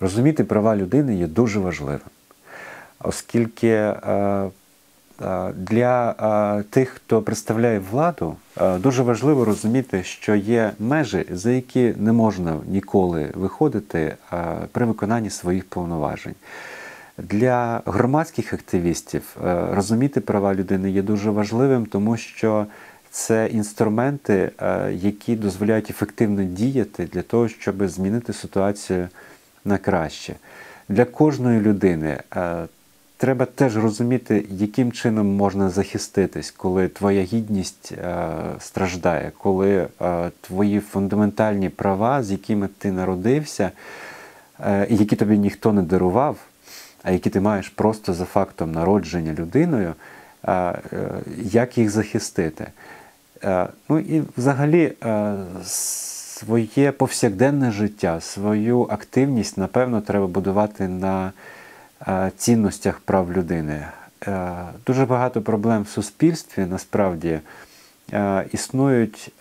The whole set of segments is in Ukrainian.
Розуміти права людини є дуже важливим, оскільки е, е, для е, тих, хто представляє владу, дуже важливо розуміти, що є межі, за які не можна ніколи виходити при виконанні своїх повноважень. Для громадських активістів розуміти права людини є дуже важливим, тому що це інструменти, які дозволяють ефективно діяти для того, щоб змінити ситуацію на краще. Для кожної людини е, треба теж розуміти, яким чином можна захиститись, коли твоя гідність е, страждає, коли е, твої фундаментальні права, з якими ти народився, і які тобі ніхто не дарував, а які ти маєш просто за фактом народження людиною, як їх захистити. Ну і взагалі своє повсякденне життя, свою активність, напевно, треба будувати на е, цінностях прав людини. Е, дуже багато проблем в суспільстві насправді е, існують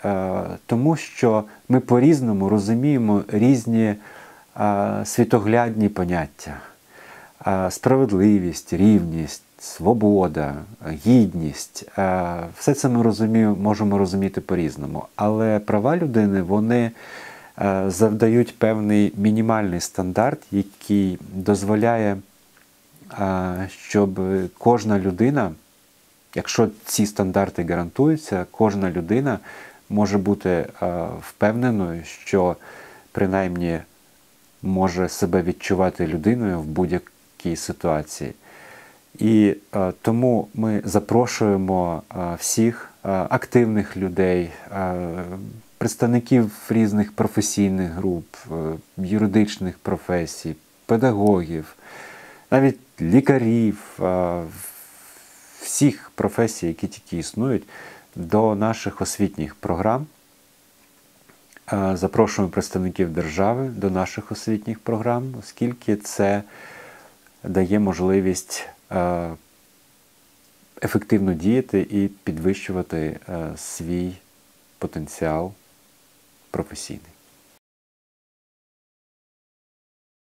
тому, що ми по-різному розуміємо різні світоглядні поняття, справедливість, рівність свобода, гідність все це ми розуміємо, можемо розуміти по-різному. Але права людини вони е, завдають певний мінімальний стандарт, який дозволяє, щоб кожна людина, якщо ці стандарти гарантуються, кожна людина може бути впевненою, що принаймні може себе відчувати людиною в будь-якій ситуації. І е, тому ми запрошуємо е, всіх е, активних людей, представників різних професійних груп, юридичних професій, педагогів, навіть лікарів, всіх професій, які тільки існують, до наших освітніх програм. Запрошуємо представників держави до наших освітніх програм, оскільки це дає можливість. Е, ефективно діяти і підвищувати е, свій потенціал професійний.